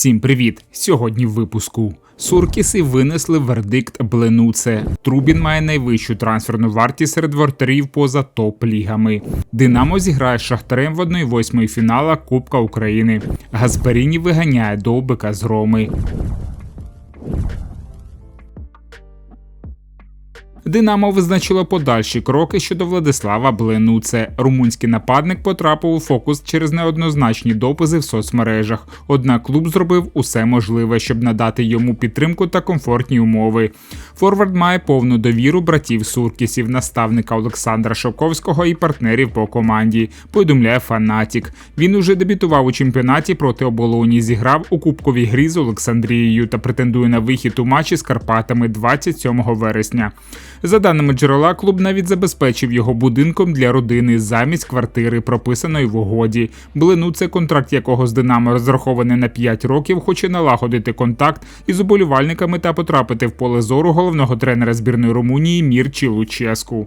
Всім привіт! Сьогодні в випуску. Суркіси винесли вердикт Бленуце. Трубін має найвищу трансферну вартість серед вартарів поза топ-лігами. Динамо зіграє з шахтарем в 1-8 фінала Кубка України. Газперіні виганяє довбика з Роми. Динамо визначило подальші кроки щодо Владислава Бленуце. Румунський нападник потрапив у фокус через неоднозначні дописи в соцмережах. Однак клуб зробив усе можливе, щоб надати йому підтримку та комфортні умови. Форвард має повну довіру братів Суркісів, наставника Олександра Шовковського і партнерів по команді. Повідомляє Фанатік. Він уже дебютував у чемпіонаті проти оболоні. Зіграв у кубковій грі з Олександрією та претендує на вихід у матчі з Карпатами 27 вересня. За даними джерела, клуб навіть забезпечив його будинком для родини замість квартири, прописаної в угоді. Блину це контракт якого з Динамо розрахований на 5 років, хоче налагодити контакт із уболівальниками та потрапити в поле зору головного тренера збірної Румунії Мірчі Луческу.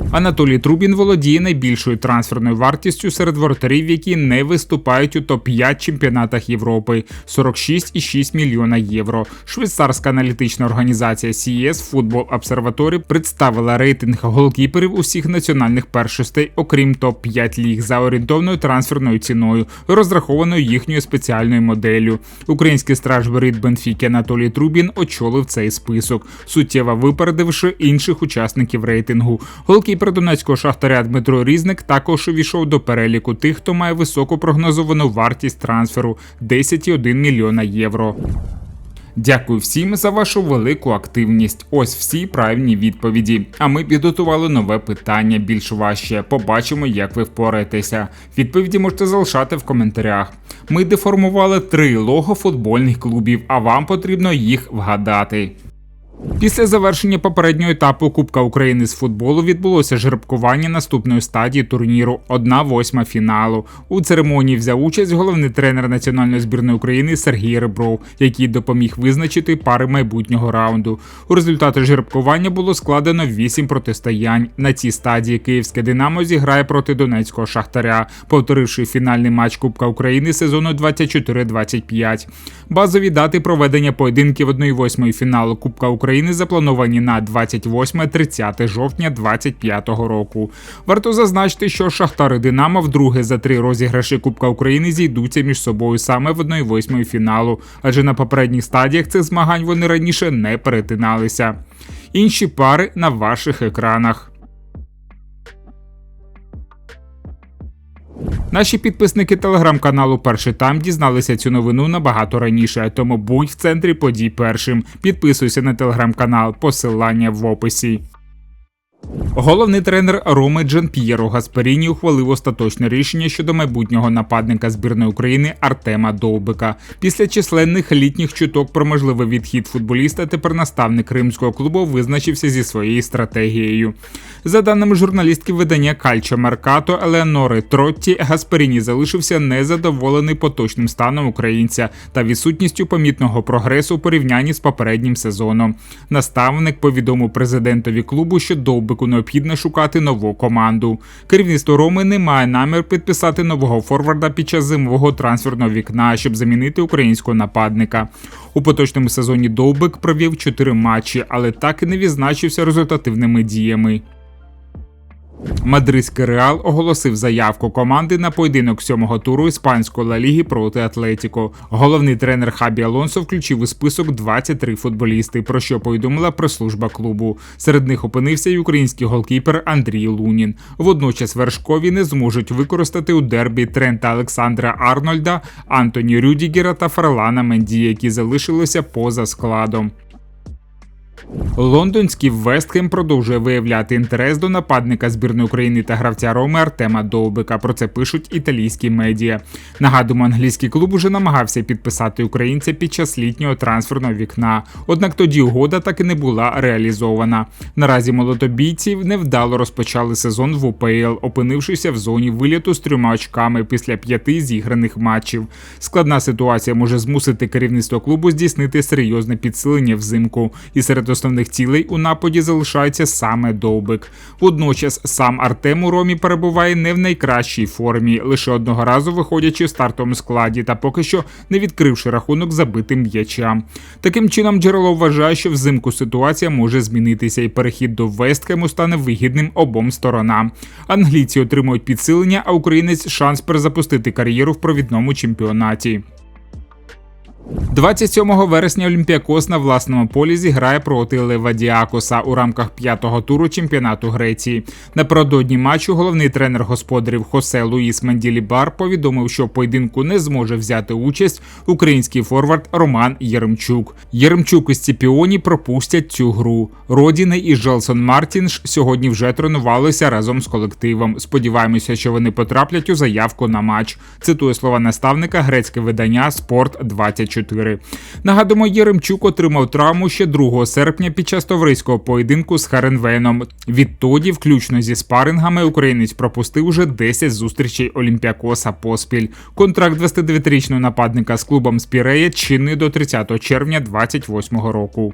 Анатолій Трубін володіє найбільшою трансферною вартістю серед воротарів, які не виступають у топ-5 чемпіонатах Європи 46,6 мільйона євро. Швейцарська аналітична організація CS Football Observatory представила рейтинг голкіперів усіх національних першостей, окрім топ-5 ліг за орієнтовною трансферною ціною, розрахованою їхньою спеціальною моделлю. Український страж Берит Бенфіки Анатолій Трубін очолив цей список, суттєво випередивши інших учасників рейтингу. Голкіпер донецького шахтаря Дмитро Різник також увійшов до переліку тих, хто має високу прогнозовану вартість трансферу 10,1 мільйона євро. Дякую всім за вашу велику активність. Ось всі правильні відповіді. А ми підготували нове питання більш важче. Побачимо, як ви впораєтеся. Відповіді можете залишати в коментарях. Ми деформували три лого футбольних клубів, а вам потрібно їх вгадати. Після завершення попереднього етапу Кубка України з футболу відбулося жеребкування наступної стадії турніру 1-8 фіналу. У церемонії взяв участь головний тренер національної збірної України Сергій Ребров, який допоміг визначити пари майбутнього раунду. У результаті жеребкування було складено 8 протистоянь. На цій стадії Київське Динамо зіграє проти Донецького Шахтаря, повторивши фінальний матч Кубка України сезону 24-25. Базові дати проведення поєдинків 1-8 фіналу Кубка України. України заплановані на 28-30 жовтня 2025 року. Варто зазначити, що Шахтар і Динамо вдруге за три розіграші Кубка України зійдуться між собою саме в 1-8 фіналу, адже на попередніх стадіях цих змагань вони раніше не перетиналися. Інші пари на ваших екранах. Наші підписники телеграм-каналу Перший там дізналися цю новину набагато раніше, тому будь в центрі подій першим. Підписуйся на телеграм-канал, посилання в описі. Головний тренер Роми Джан П'єро Гасперіні ухвалив остаточне рішення щодо майбутнього нападника збірної України Артема Довбика. Після численних літніх чуток про можливий відхід футболіста тепер наставник римського клубу визначився зі своєю стратегією. За даними журналістки видання Кальчо Меркато Елеонори Тротті, Гасперіні залишився незадоволений поточним станом українця та відсутністю помітного прогресу у порівнянні з попереднім сезоном. Наставник повідомив президентові клубу, що Довбику необхідно шукати нову команду. Керівництво Роми не має намір підписати нового форварда під час зимового трансферного вікна, щоб замінити українського нападника. У поточному сезоні Довбик провів 4 матчі, але так і не відзначився результативними діями. Мадридський реал оголосив заявку команди на поєдинок сьомого туру іспанської Ла Ліги проти Атлетіко. Головний тренер Хабі Алонсо включив у список 23 футболісти, про що повідомила прес-служба клубу. Серед них опинився й український голкіпер Андрій Лунін. Водночас вершкові не зможуть використати у дербі Трента Олександра Арнольда, Антоні Рюдігера та Фарлана Менді, які залишилися поза складом. Лондонський Вестхем продовжує виявляти інтерес до нападника збірної України та гравця Роми Артема Довбика. Про це пишуть італійські медіа. Нагадуємо, англійський клуб уже намагався підписати українця під час літнього трансферного вікна. Однак тоді угода так і не була реалізована. Наразі молотобійці невдало розпочали сезон в УПЛ, опинившися в зоні виліту з трьома очками після п'яти зіграних матчів. Складна ситуація може змусити керівництво клубу здійснити серйозне підсилення взимку. І серед основних цілей у нападі залишається саме Довбик. Водночас сам Артем у Ромі перебуває не в найкращій формі, лише одного разу виходячи в стартовому складі та поки що не відкривши рахунок забитим м'ячам. Таким чином, джерело вважає, що взимку ситуація може змінитися, і перехід до Вестхему стане вигідним обом сторонам. Англійці отримують підсилення, а українець шанс перезапустити кар'єру в провідному чемпіонаті. 27 вересня Олімпіакос на власному полі зіграє проти Левадіакоса у рамках п'ятого туру чемпіонату Греції. Напередодні матчу головний тренер господарів Хосе Луїс Менділібар повідомив, що в поєдинку не зможе взяти участь український форвард Роман Єремчук. Єремчук і Сціпіоні пропустять цю гру. Родіни і Желсон Мартінш сьогодні вже тренувалися разом з колективом. Сподіваємося, що вони потраплять у заявку на матч. Цитує слова наставника грецьке видання Спорт 24 Нагадуємо, Єремчук отримав травму ще 2 серпня під час товариського поєдинку з Харенвеном. Відтоді, включно зі спарингами, українець пропустив уже 10 зустрічей Олімпіакоса поспіль. Контракт 29-річного нападника з клубом Спірея чинний до 30 червня 2028 року.